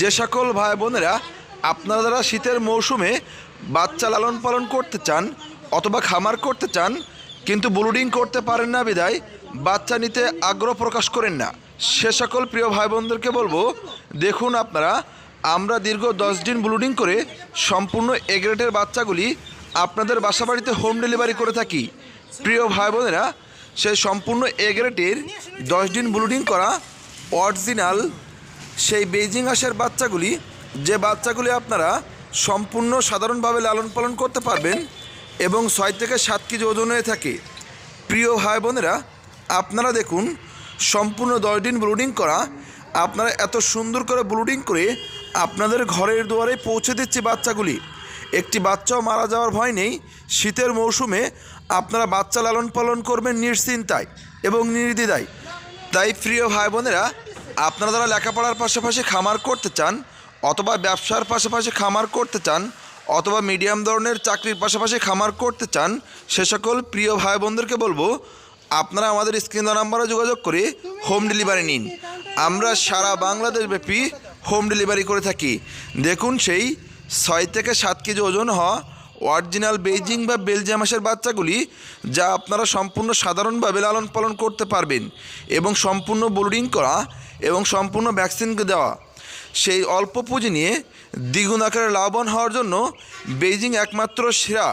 যে সকল ভাই বোনেরা আপনারা যারা শীতের মৌসুমে বাচ্চা লালন পালন করতে চান অথবা খামার করতে চান, কিন্তু ব্লুডিং করতে পারেন না বিদায়, বাচ্চা নিতে আগ্রহ প্রকাশ করেন না। সে সকল প্রিয় ভাই বোনদেরকে বলব, দেখুন আপনারা, আমরা দীর্ঘ দশ দিন ব্লুডিং করে সম্পূর্ণ এগ্রেটের বাচ্চাগুলি আপনাদের বাসা বাড়িতে হোম ডেলিভারি করে থাকি। প্রিয় ভাই বোনেরা, সেই সম্পূর্ণ এগ্রেটের দশ দিন ব্লুডিং করা অরিজিনাল সেই বেজিং হাঁসের বাচ্চাগুলি, যে বাচ্চাগুলি আপনারা সম্পূর্ণ সাধারণভাবে লালন পালন করতে পারবেন এবং ছয় থেকে সাত কেজি ওজন হয়ে থাকে। প্রিয় ভাই বোনেরা, আপনারা দেখুন, সম্পূর্ণ দশ দিন ব্লুডিং করা, আপনারা এত সুন্দর করে ব্লুডিং করে আপনাদের ঘরের দুয়ারে পৌঁছে দিচ্ছে বাচ্চাগুলি। একটি বাচ্চাও মারা যাওয়ার ভয় নেই, শীতের মৌসুমে আপনারা বাচ্চা লালন পালন করবেন নিশ্চিন্তায় এবং নির্দ্বিধায়। তাই প্রিয় ভাই বোনেরা আপনারা যারা লেখাপড়ার পাশাপাশি খামার করতে চান, অথবা ব্যবসার পাশাপাশি খামার করতে চান, অথবা মিডিয়াম ধরনের চাকরির পাশাপাশি খামার করতে চান, সে সকল প্রিয় ভাই বোনদেরকে বলব, আপনারা আমাদের স্ক্রিন নাম্বারে যোগাযোগ করে হোম ডেলিভারি নিন। আমরা সারা বাংলাদেশ ব্যাপী হোম ডেলিভারি করে থাকি। দেখুন সেই ছয় থেকে সাত কেজি ওজন হওয়া অরিজিনাল বেইজিং বা বেলজিয়াম হাঁসের বাচ্চাগুলি যা আপনারা সম্পূর্ণ সাধারণভাবে লালন পালন করতে পারবেন এবং সম্পূর্ণ বোর্ডিং করা এবং সম্পূর্ণ ভ্যাকসিন দেওয়া। সেই অল্প পুঁজি নিয়ে দ্বিগুণ আকারে লাভবান হওয়ার জন্য বেইজিং একমাত্র সেরা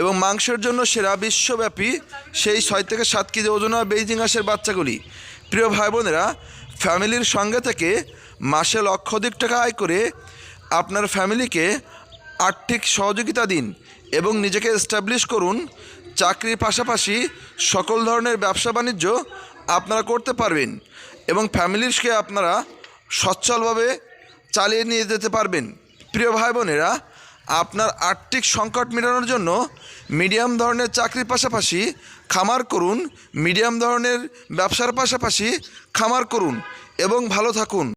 এবং মাংসের জন্য সেরা বিশ্বব্যাপী সেই ছয় থেকে সাত কেজি ওজন হওয়া বেইজিং হাঁসের বাচ্চাগুলি। প্রিয় ভাই বোনেরা ফ্যামিলির সঙ্গে থেকে মাসে লক্ষাধিক টাকা আয় করে আপনার ফ্যামিলিকে আর্থিক সহযোগিতা দিন এবং নিজেকে এস্টাবলিশ করুন। চাকরির পাশাপাশি সকল ধরনের ব্যবসা বাণিজ্য আপনারা করতে পারবেন এবং ফ্যামিলিকে আপনারা সচ্ছলভাবে চালিয়ে নিয়ে যেতে পারবেন। প্রিয় ভাই বোনেরা আপনার আর্থিক সংকট মেটানোর জন্য মিডিয়াম ধরনের চাকরির পাশাপাশি খামার করুন মিডিয়াম ধরনের ব্যবসার পাশাপাশি খামার করুন এবং ভালো থাকুন।